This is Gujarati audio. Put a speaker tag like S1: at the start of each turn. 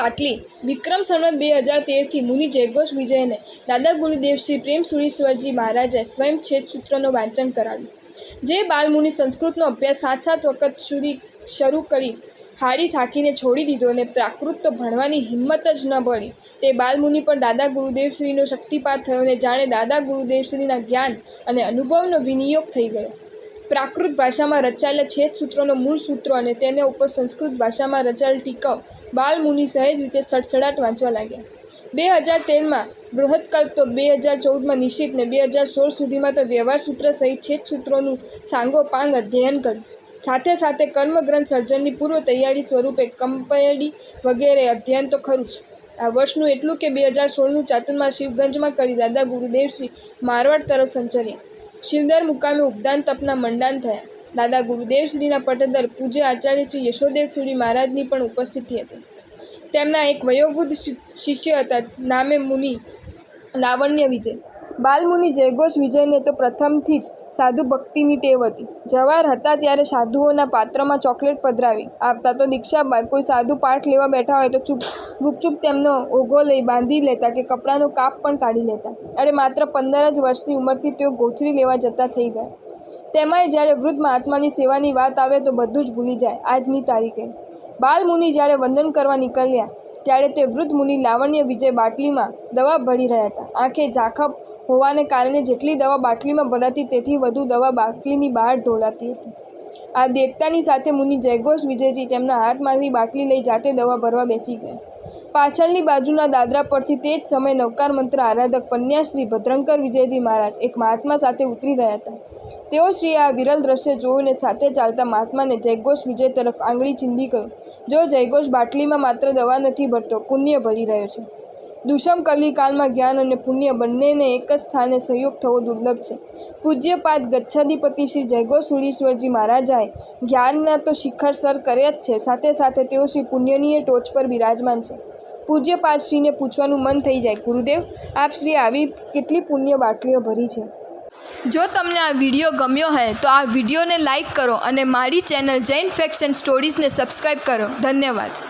S1: બાટલી. વિક્રમ સંવત બે હજાર તેરથી મુનિ જયઘોષ વિજયને દાદા ગુરુદેવ શ્રી પ્રેમ સુરીશ્વરજી મહારાજે સ્વયં છેદ સૂત્રનું વાંચન કરાવ્યું. જે બાલમુનિ સંસ્કૃતનો અભ્યાસ સાત સાત વખત સુધી શરૂ કરી હાડી થાકીને છોડી દીધો અને પ્રાકૃત તો ભણવાની હિંમત જ ન પડી તે બાલમુનિ પર દાદા ગુરુદેવશ્રીનો શક્તિપાત થયો અને જાણે દાદા ગુરુદેવશ્રીના જ્ઞાન અને અનુભવનો વિનિયોગ થઈ ગયો. પ્રાકૃત ભાષામાં રચાયેલા છેદ સૂત્રોનો મૂળ સૂત્રો અને તેને ઉપર સંસ્કૃત ભાષામાં રચાયેલ ટીકાઓ બાલમુનિ સહેજ રીતે સડસડાટ વાંચવા લાગ્યા. બે હજાર તેરમાં બૃહદકલ્પ તો બે હજાર ચૌદમાં નિશ્ચિત ને બે હજાર સોળ સુધીમાં તો વ્યવહાર સૂત્ર સહિત છેદ સૂત્રોનું સાંગોપાંગ અધ્યયન કર્યું. સાથે સાથે કર્મગ્રંથ સર્જનની પૂર્વ તૈયારી સ્વરૂપે કંપેડી વગેરે અધ્યયન તો ખરું જ. આ વર્ષનું એટલું કે બે હજાર સોળનું ચાતુર્મા શિવગંજમાં કરી દાદા ગુરુદેવશ્રી મારવાડ તરફ સંચર્યા. શિલદર મુકામે ઉપદાન તપના મંડાન થયા. દાદા ગુરુદેવશ્રીના પટદર પૂજ્ય આચાર્ય શ્રી યશોદેવસુરી મહારાજની પણ ઉપસ્થિતિ હતી. તેમના એક વયોવૃદ્ધ શિષ્ય હતા, નામે મુનિ લાવણ્ય વિજય. બાલમુનિ જયઘોષ વિજયને તો પ્રથમથી જ સાધુ ભક્તિની ટેવ હતી. જવાર હતા ત્યારે સાધુઓના પાત્રમાં ચોકલેટ પધરાવી. આપતા તો દીક્ષા બાદ કોઈ સાધુ પાઠ લેવા બેઠા હોય તો ચૂપ, ગુપચૂપ તેમનો ઓઘો લઈ બાંધી લેતા કે કપડાનો કાપ પણ કાઢી લેતા. અરે માત્ર પંદર જ વર્ષની ઉંમરથી તેઓ ગોચરી લેવા જતા થઈ ગયા. તેમાંય જ્યારે વૃદ્ધ મહાત્માની સેવાની વાત આવે તો બધું જ ભૂલી જાય. આજની તારીખે. બાલમુનિ જ્યારે વંદન કરવા નીકળ્યા, ત્યારે તે વૃદ્ધ મુનિ લાવણ્ય વિજય બાટલીમાં દવા ભળી રહ્યા હતા. આંખે ઝાંખપ હોવાને કારણે જેટલી દવા બાટલીમાં ભરાતી તેથી વધુ દવા બાટલીની બહાર ઢોળાતી હતી. આ દેખતાની સાથે મુનિ જયઘોષ વિજયજી તેમના હાથમાંથી બાટલી લઈ જાતે દવા ભરવા બેસી ગયા. પાછળની બાજુના દાદરા પરથી તે જ સમયે નવકાર મંત્ર આરાધક પન્યાશ્રી ભદ્રંકર વિજયજી મહારાજ એક મહાત્મા સાથે ઉતરી રહ્યા હતા. તેઓ શ્રી આ વિરલ દ્રશ્ય જોઈને સાથે ચાલતા મહાત્માને જયઘોષ વિજય તરફ આંગળી ચીંધી ગયો જો જયઘોષ બાટલીમાં માત્ર દવા નથી ભરતો, પુણ્ય ભરી રહ્યો છે. દુષમ કલિકાલમાં જ્ઞાન અને પુણ્ય બંનેને એક જ સ્થાને સહયોગ થવો દુર્લભ છે. પૂજ્યપાદ ગચ્છાધિપતિ શ્રી જયગો સુરીશ્વરજી મહારાજાએ જ્ઞાનના તો શિખર સર કર્યા જ છે, સાથે સાથે તેઓ શ્રી પુણ્યનીય ટોચ પર બિરાજમાન છે. પૂજ્યપાદ શ્રીને પૂછવાનું મન થઈ જાય, ગુરુદેવ, આપ શ્રી આવી કેટલી પુણ્ય બાટલીઓ ભરી છે? જો તમને આ વીડિયો ગમ્યો હોય તો આ વિડીયોને લાઇક કરો અને મારી ચેનલ જૈન ફેક્ટ્સ એન્ડ સ્ટોરીઝને સબસ્ક્રાઈબ કરો. ધન્યવાદ.